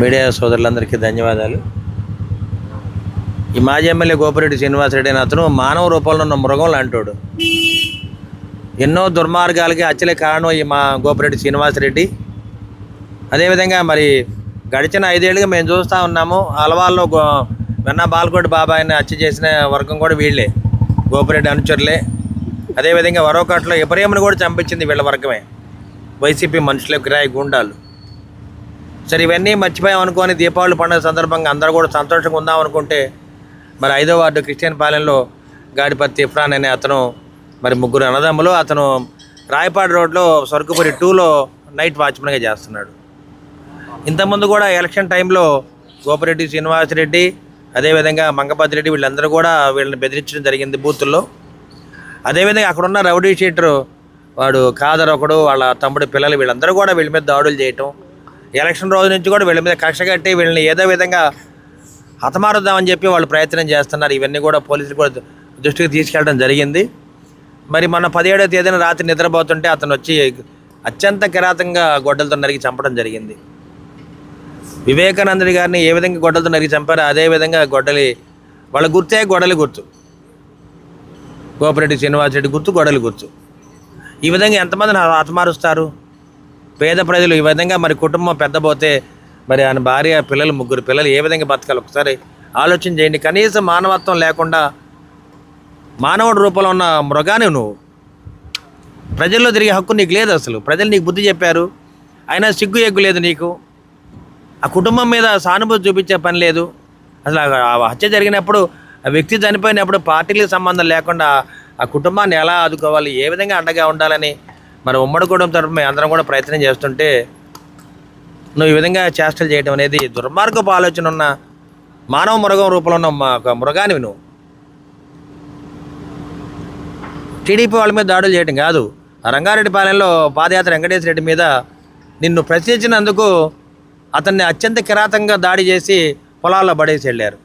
Media సోదరులందరికీ ధన్యవాదాలు. ఈ మాజీ ఎమ్మెల్యే గోపిరెడ్డి శ్రీనివాసరెడ్డి అని అతను మానవ రూపంలో ఉన్న మృగం లాంటోడు. ఎన్నో దుర్మార్గాలకి అచ్చలే కారణం ఈ మా గోపిరెడ్డి శ్రీనివాసరెడ్డి. అదేవిధంగా మరి గడిచిన ఐదేళ్ళుగా మేము చూస్తూ ఉన్నాము అలవాల్లో గో వెన్న బాలకోటి బాబాయిని హత్య చేసిన వర్గం కూడా వీళ్ళే గోపిరెడ్డి అనుచరులే. అదేవిధంగా వరోకట్లో ఎబ్రహీంని కూడా చంపించింది వీళ్ళ వర్గమే. వైసీపీ మనుషులకు కిరాయి గుండాలు. సరే ఇవన్నీ మర్చిపోయాం అనుకోని దీపావళి పండుగ సందర్భంగా అందరూ కూడా సంతోషంగా ఉందాం అనుకుంటే మరి ఐదో వార్డు క్రిస్టియన్ పాలెంలో గాడిపత్తి ఇఫ్రాన్ అనే అతను మరి ముగ్గురు అన్నదమ్ములు అతను రాయపాడు రోడ్లో సరుకుపురి టూలో నైట్ వాచ్మెన్గా చేస్తున్నాడు. ఇంతకుముందు కూడా ఎలక్షన్ టైంలో గోపిరెడ్డి శ్రీనివాసరెడ్డి అదేవిధంగా మంగపతి రెడ్డి వీళ్ళందరూ కూడా వీళ్ళని బెదిరించడం జరిగింది బూతుల్లో. అదేవిధంగా అక్కడ ఉన్న రౌడీ షీటరు వాడు కాదర్ ఒకడు వాళ్ళ తమ్ముడు పిల్లలు వీళ్ళందరూ కూడా వీళ్ళ మీద దాడులు చేయటం ఎలక్షన్ రోజు నుంచి కూడా వీళ్ళ మీద కక్ష కట్టి వీళ్ళని ఏదో విధంగా హతమారుద్దామని చెప్పి వాళ్ళు ప్రయత్నం చేస్తున్నారు. ఇవన్నీ కూడా పోలీసులు కూడా దృష్టికి తీసుకెళ్ళడం జరిగింది. మరి మన పదిహేడవ తేదీన రాత్రి నిద్రపోతుంటే అతను వచ్చి అత్యంత కిరాతంగా గొడ్డలతో నరికి చంపడం జరిగింది. వివేకానందుడి గారిని ఏ విధంగా గొడ్డలతో నరికి చంపారో అదే విధంగా గొడ్డలి వాళ్ళ గుర్తే గొడలి గుర్తు. గోపిరెడ్డి శ్రీనివాసరెడ్డి గుర్తు గొడలి గుర్తు. ఈ విధంగా ఎంతమందిని హతమారుస్తారు? పేద ప్రజలు ఈ విధంగా మరి కుటుంబం పెద్దపోతే మరి ఆయన భార్య పిల్లలు ముగ్గురు పిల్లలు ఏ విధంగా బతకాలి? ఒకసారి ఆలోచన చేయండి. కనీసం మానవత్వం లేకుండా మానవుడి రూపంలో ఉన్న మృగాన్ని నువ్వు. ప్రజల్లో తిరిగే హక్కు నీకు లేదు అసలు. ప్రజలు నీకు బుద్ధి చెప్పారు. అయినా సిగ్గు ఎగ్గు లేదు నీకు. ఆ కుటుంబం మీద సానుభూతి చూపించే పని లేదు. అసలు ఆ హత్య జరిగినప్పుడు ఆ వ్యక్తి చనిపోయినప్పుడు పార్టీలకు సంబంధం లేకుండా ఆ కుటుంబాన్ని ఎలా ఆదుకోవాలి? ఏ విధంగా అండగా ఉండాలని మరి ఉమ్మడి కుటుంబం తరఫున మేము అందరం కూడా ప్రయత్నం చేస్తుంటే నువ్వు ఈ విధంగా చేష్టలు చేయడం అనేది దుర్మార్గపు ఆలోచన ఉన్న మానవ మృగం రూపంలో ఉన్న మా- ఒక మృగానివి నువ్వు. టీడీపీ వాళ్ళ మీద దాడులు చేయడం కాదు. రంగారెడ్డి పాలెంలో పాదయాత్ర వెంకటేశ్వర రెడ్డి మీద నిన్ను ప్రశ్నించినందుకు అతన్ని అత్యంత కిరాతంగా దాడి చేసి పొలాల్లో పడేసి వెళ్ళారు.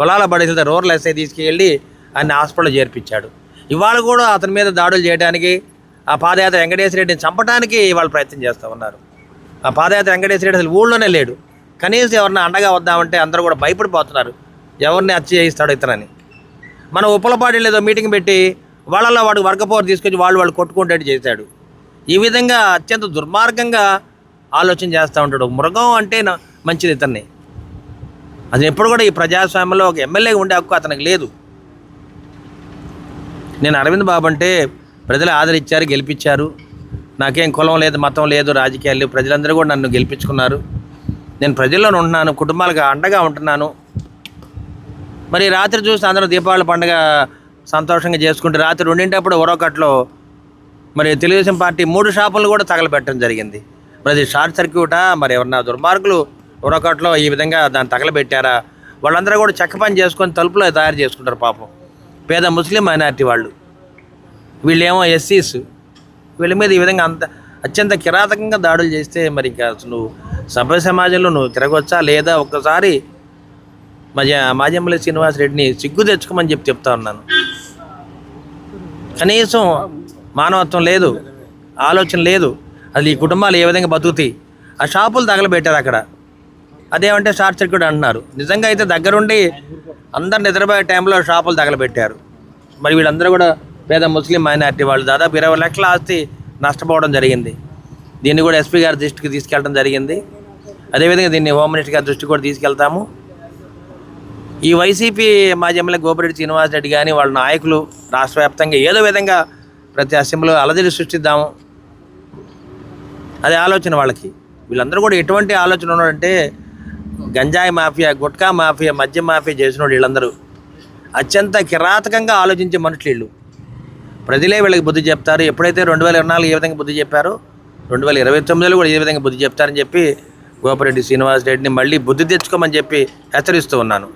పొలాల్లో పడేసి రూరల్ ఎస్ఐ తీసుకెళ్ళి ఆయన హాస్పిటల్లో చేర్పించాడు. ఇవాళ కూడా అతని మీద దాడులు చేయడానికి ఆ పాదయాత్ర వెంకటేశ్వర రెడ్డిని చంపడానికి వాళ్ళు ప్రయత్నం చేస్తూ ఉన్నారు. ఆ పాదయాత్ర వెంకటేశ్వర రెడ్డి అసలు ఊళ్ళోనే లేడు. కనీసం ఎవరిని అండగా వద్దామంటే అందరూ కూడా భయపడిపోతున్నారు. ఎవరిని హత్య చేయిస్తాడు ఇతనని మన ఉప్పలపాటి ఏదో మీటింగ్ పెట్టి వాళ్ళల్లో వాడు వర్గపోరు తీసుకొచ్చి వాళ్ళు వాళ్ళు కొట్టుకుంటే చేశాడు. ఈ విధంగా అత్యంత దుర్మార్గంగా ఆలోచన చేస్తూ ఉంటాడు. మృగం అంటే మంచిది ఇతన్ని. అది ఎప్పుడు కూడా ఈ ప్రజాస్వామ్యంలో ఒక ఎమ్మెల్యే ఉండే హక్కు అతనికి లేదు. నేను అరవింద్ బాబు అంటే ప్రజలు ఆదరించారు గెలిపించారు. నాకేం కులం లేదు మతం లేదు రాజకీయాలు ప్రజలందరూ కూడా నన్ను గెలిపించుకున్నారు. నేను ప్రజల్లోనే ఉంటున్నాను కుటుంబాలకు అండగా ఉంటున్నాను. మరి రాత్రి చూసి అందరూ దీపావళి పండుగ సంతోషంగా చేసుకుంటే రాత్రి రెండింటప్పుడు ఒరొకట్లో మరి తెలుగుదేశం పార్టీ మూడు షాపులను కూడా తగలబెట్టడం జరిగింది. మరి అది షార్ట్ సర్క్యూటా? మరి ఎవరన్నా దుర్మార్గులు ఒరొకట్లో ఈ విధంగా దాన్ని తగలబెట్టారా? వాళ్ళందరూ కూడా చెక్క పని చేసుకొని తలుపులో తయారు చేసుకుంటారు పాపం. పేద ముస్లిం మైనారిటీ వాళ్ళు. వీళ్ళేమో ఎస్సీస్. వీళ్ళ మీద ఈ విధంగా అంత అత్యంత కిరాతకంగా దాడులు చేస్తే మరి ఇంకా అసలు నువ్వు సభ్య సమాజంలో నువ్వు తిరగొచ్చా లేదా? ఒక్కసారి మా మాజీ శ్రీనివాస్ రెడ్డిని సిగ్గు తెచ్చుకోమని చెప్పి చెప్తా ఉన్నాను. కనీసం మానవత్వం లేదు ఆలోచన లేదు. అది ఈ కుటుంబాలు ఏ విధంగా బతుకుతాయి? ఆ షాపులు తగలబెట్టారు అక్కడ. అదేమంటే షార్ట్ సర్క్యూట్ అంటున్నారు. నిజంగా అయితే దగ్గరుండి అందరు నిద్రపోయే టైంలో షాపులు తగలబెట్టారు. మరి వీళ్ళందరూ కూడా పేద ముస్లిం మైనారిటీ వాళ్ళు దాదాపు ఇరవై లక్షల ఆస్తి నష్టపోవడం జరిగింది. దీన్ని కూడా ఎస్పీ గారి దృష్టికి తీసుకెళ్ళడం జరిగింది. అదేవిధంగా దీన్ని హోమ్ మినిస్టర్ గారి దృష్టికి కూడా తీసుకెళ్తాము. ఈ వైసీపీ మాజీ ఎమ్మెల్యే గోపిరెడ్డి శ్రీనివాస్ రెడ్డి కానీ వాళ్ళ నాయకులు రాష్ట్ర వ్యాప్తంగా ఏదో విధంగా ప్రతి అసెంబ్లీలో అలజడి సృష్టిద్దాము. అదే ఆలోచన వాళ్ళకి. వీళ్ళందరూ కూడా ఎటువంటి ఆలోచన ఉన్నారంటే గంజాయి మాఫియా గుట్కా మాఫియా మద్య మాఫియా చేసిన వాళ్ళు వీళ్ళందరూ. అత్యంత కిరాతకంగా ఆలోచించే మనుషులు వీళ్ళు. ప్రజలే వీళ్ళకి బుద్ధి చెప్తారు. ఎప్పుడైతే రెండు వేల ఇరవై నాలుగు ఏ విధంగా బుద్ధి చెప్పారో రెండు వేల ఇరవై తొమ్మిదిలో కూడా ఏ విధంగా బుద్ధి చెప్తారని చెప్పి గోపరెడ్డి శ్రీనివాస్ రెడ్డిని మళ్ళీ బుద్ధి తెచ్చుకోమని చెప్పి హెచ్చరిస్తూ ఉన్నాను.